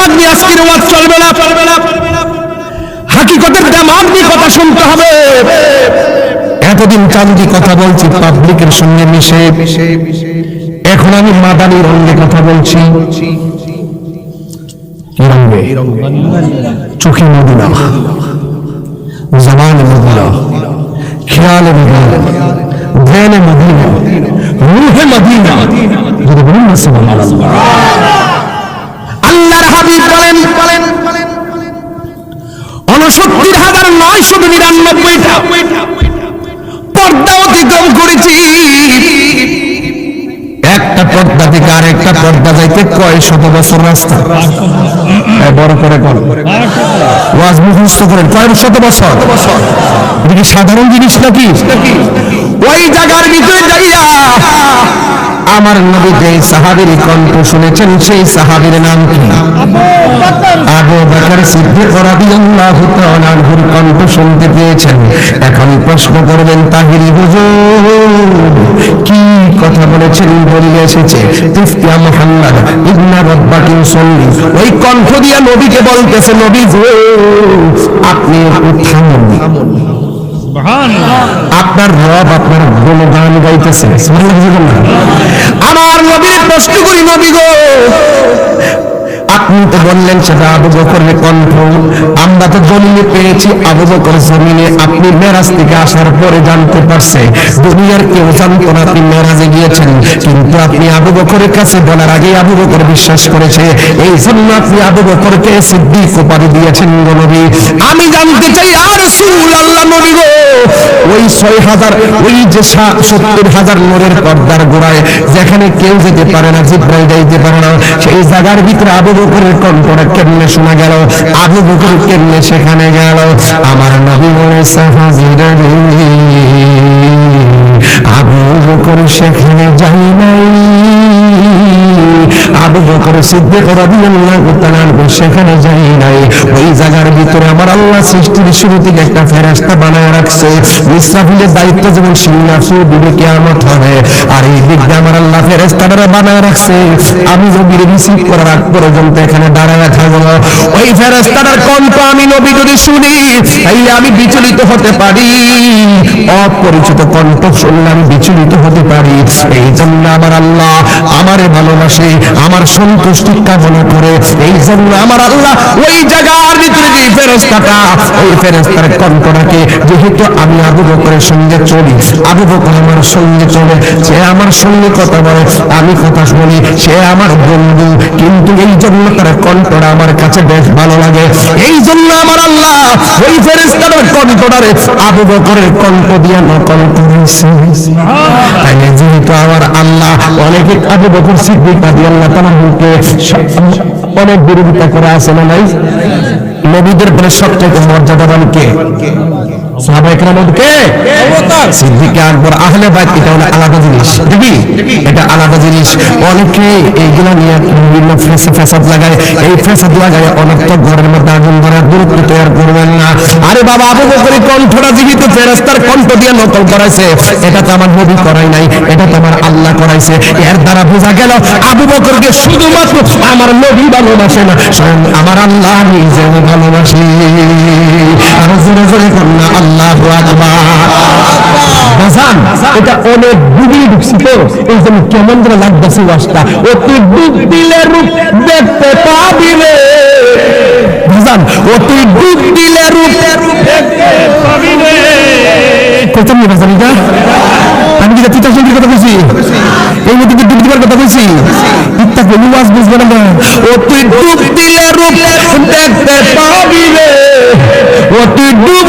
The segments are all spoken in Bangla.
দামাগ নিয়ে আজকের ওয়াজ চলবে না চলবে না। হাকিকতের দামাগ নিয়ে কথা শুনতে হবে। এতদিন চান্দি কথা বলছি, পাবলিকের সঙ্গে মিশে। এখন আমি মাদানি রঙে কথা বলছি। চোখে মদিনা। জবানে মদিনা। খেয়ালে মদিনা। ধ্যানে মদিনা। রুহে মদিনা। যদি বলুন না সুবহানাল্লাহ। হাবিব বলেন উনসত্তর হাজার নয়শো নিরানব্বইটা পর্দা অতিক্রম করেছি। একটা পর্দা থেকে আর একটা পর্দা যাইতে কয় শত বছর রাস্তা? বড় করে কর ওয়াজ মুখস্থ করেন, কয় শত বছর? সাধারণ জিনিস নাকি? ওই জায়গার ভিতরে যাইয়া আমার নবী যে সাহাবীর কণ্ঠ শুনেছেন সেই সাহাবীর নাম কি? আবু বকর। সিদ্দিক রাদিয়াল্লাহু তাআলা আনহুর কণ্ঠ শুনতে পেয়েছেন। এখন প্রশ্ন করবেন তাহিরি হুজুর কি কথা বলেছেন? বলে এসেছে তিফতিয়া মুহাম্মদ ইবনে রব্বাকিন সল্লি। ওই কণ্ঠ দিয়া নবীকে বলতেছে নবী গো আপনি থামুন। আপনার রব আপনার গুণগান গাইতেছে। আমার নবীর প্রশ্ন করি নবী গো আপনি তো বললেন সেটা আবু বকরের কণ্ঠ। আমরা তো দলিলে পেয়েছি আবু বকর জমিনে। আপনি মেরাজ থেকে আসার পরে জানতে পারছে, দুনিয়ার কেউ জানতো না আপনি মেরাজে গিয়েছেন। কিন্তু আপনি আবু বকরের কাছে বলার আগে আবু বকর বিশ্বাস করেছে, এই জন্য আপনি আবু বকরকে সিদ্দিক উপাধি দিয়েছেন নবী। আমি জানতে চাই আর সুল আল্লাহ নবী গো! ওই ছয় হাজার, ওই যে সত্তর হাজার নোরের পর্দার গোড়ায় যেখানে কেউ যেতে পারে না, জিব্রাইল যাইতে পারে না, সেই জায়গার ভিতরে আবু বকরের কণ্ঠটা কেমনে শোনা গেল? আবু বকর কেমনে সেখানে গেল? আমার নবী বলে সাহাজিরা আবু বকর সেখানে যাই নাই। আবু বকর সিদ্দিক রাদিয়াল্লাহু তাআলা সেখানে যাই নাই। ওই জায়গার ভিতরে আমার আল্লাহ সৃষ্টির শুরু থেকে একটা ফেরেশতা বানায় রাখছে। ইসরাফিলের দায়িত্ব দিবে কিয়ামত হবে, আর এই আমার আল্লাহ বানায় রাখছে। আমি রিসিভ করার আগ পর্যন্ত এখানে দাঁড়ায় থাকব। ওই আমি নবী যদি শুনি আমি বিচলিত হতে পারি। অপরিচিত কণ্ঠ শুনলে আমি বিচলিত হতে পারি। এই জন্য আমার আল্লাহ আমারে ভালোবাসে আমার সন্তুষ্টি কামনা করে। এই জন্য আমার আল্লাহ ওই জায়গার ভিতরে যে ফেরেস্তাটা ওই ফেরেস্তার কণ্ঠটাকে যেহেতু আমি আবু বকরের সঙ্গে চলি, আবু বকর আমার সঙ্গে চলে, সে আমার সঙ্গে কথা বলে, আমি কথা শুনি, সে আমার বন্ধু, কিন্তু এই জন্য তার কণ্ঠটা আমার কাছে বেশ ভালো লাগে। এই জন্য আমার আল্লাহ ওই ফেরেস্তার কণ্ঠটারে আবু বকরের কণ্ঠ দিয়ে নকল করেছে। তাইলে যেহেতু আমার আল্লাহ অনেকে আবু বকর সিদ্দিক রাদি আল্লাহ অনেক বিরোধিতা করে আছে না নাই নবীদের পরে সবচেয়ে মর্যাদাবান কে? এটা আলাদা জিনিস। এটা আলাদা জিনিস। অনেকে এইগুলা নিয়ে বিভিন্ন ফেসাদ লাগায়। এই ফেসাদ লাগায় অনর্থক ঘরের মধ্যে আগুন ধরার গুরুত্ব তৈরি করবেন না। আরে বাবা আবু বকরি কণ্ঠটা জীবিত ফেরেস্তার কণ্ঠ দিয়ে নকল করাইছে। এটা তো আমার নবী করাই নাই। এটা তো আমার আল্লাহ করাইছে। এর দ্বারা বোঝা গেল আবু বকরকে শুধুমাত্র আমার নবী ভালোবাসে না। স্বয়ং আমার আল্লাহ নিজে ভালোবাসে। আর জোরে জোরে কন্যা আল্লাহ বাজান, এটা অনেক অতি ডুব দিলে রূপ দেখতে পাবি রে। অতি ডুব দিলে রূপ দেখতে পাবি কোথায় নিয়ে আমি কি তিতা কথা এই মধ্যে কি বুঝবে না অতি ডুব দিলে রূপ দেখতে পাবি অতি ডুব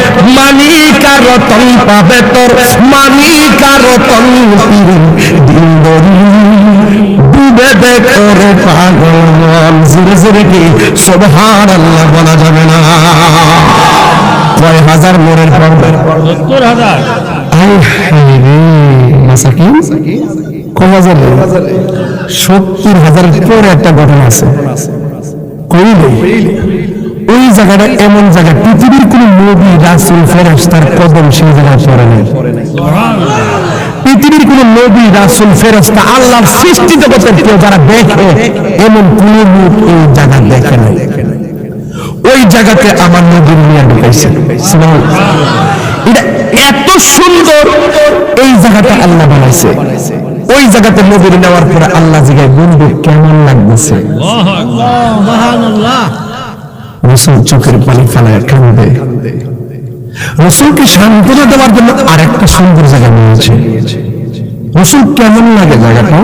মানিকা রতন পাবে তোর মানিকা রতন ডুবে দেখ পাগল। জুড়ে জোরে কি? সুবহান আল্লাহ বলা যাবে না। কয় হাজার মোড়ের সত্তর হাজার? সত্তর হাজারের পরে একটা ঘটনা আছে। কইলে? ওই জায়গাটা এমন জায়গা, পৃথিবীর কোন নবী রাসুল ফেরেশতার কদম সেই জায়গায় পড়ে নাই। পৃথিবীর কোন নবী রাসুল ফেরেশতা আল্লাহর সৃষ্টি জগতের কেউ যারা দেখে, এমন কোন মুখ এই জায়গা দেখে নাই। ওই জায়গাতে আমার নবীর নিয়ে ঢুকাইছে এটা এত সুন্দর, এই জায়গাটা আল্লাহ বানাইছে। ওই জায়গাতে নবীর নেওয়ার পরে আল্লাহ জিগায় বন্ধু কেমন লাগতেছে? রসুল চোখের পানি ফেলায় কান্দে। রসুলকে সান্ত্বনা দেওয়ার জন্য আরেকটা সুন্দর জায়গা নিয়েছে। রসুল কেমন লাগে জায়গাটা?